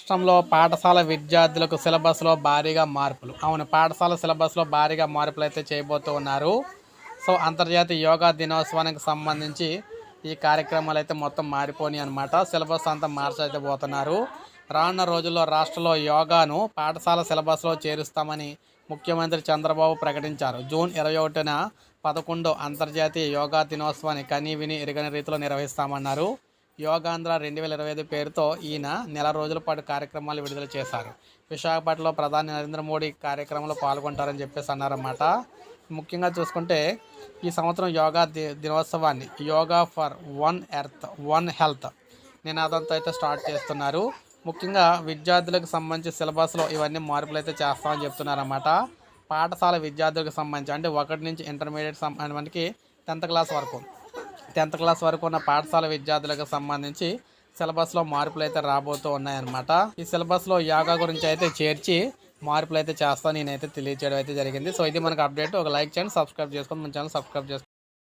రాష్ట్రంలో పాఠశాల విద్యార్థులకు సిలబస్లో భారీగా మార్పులు. అవును పాఠశాల సిలబస్లో భారీగా మార్పులు అయితే చేయబోతూ ఉన్నారు. సో అంతర్జాతీయ యోగా దినోత్సవానికి సంబంధించి ఈ కార్యక్రమాలు అయితే మొత్తం మారిపోయినాయి అనమాట సిలబస్ అంతా మార్చైతే పోతున్నారు. రానున్న రోజుల్లో రాష్ట్రంలో యోగాను పాఠశాల సిలబస్లో చేరుస్తామని ముఖ్యమంత్రి చంద్రబాబు ప్రకటించారు. జూన్ ఇరవై ఒకటిన పదకొండో అంతర్జాతీయ యోగా దినోత్సవాన్ని కనీ విని ఎరగని రీతిలో నిర్వహిస్తామన్నారు. యోగాంధ్ర రెండు వేల ఇరవై ఐదు పేరుతో ఈయన నెల రోజుల పాటు కార్యక్రమాలు విడుదల చేశారు. విశాఖపట్నంలో ప్రధాని నరేంద్ర మోడీ కార్యక్రమంలో పాల్గొంటారని చెప్పేసి అన్నారన్నమాట. ముఖ్యంగా చూసుకుంటే ఈ సంవత్సరం యోగా ది దినోత్సవాన్ని yoga for one earth one health నినాదంతో అయితే స్టార్ట్ చేస్తున్నారు. ముఖ్యంగా విద్యార్థులకు సంబంధించి సిలబస్లో ఇవన్నీ మార్పులు అయితే చేస్తామని చెప్తున్నారన్నమాట. పాఠశాల విద్యార్థులకు సంబంధించి అంటే ఒకటి నుంచి ఇంటర్మీడియట్ సంబంధించి టెన్త్ క్లాస్ వరకు టెన్త్ క్లాస్ వరకు ఉన్న పాఠశాల విద్యార్థులకు సంబంధించి సిలబస్లో మార్పులు అయితే రాబోతూ ఉన్నాయన్నమాట. ఈ సిలబస్లో యోగా గురించి అయితే చేర్చి మార్పులు అయితే చేస్తాను నేనైతే తెలియజేయడం అయితే జరిగింది. సో ఇది మనకు అప్డేట్. ఒక లైక్ చేయండి సబ్స్క్రైబ్ చేసుకొని మన ఛానల్ సబ్స్క్రైబ్ చేసుకోండి.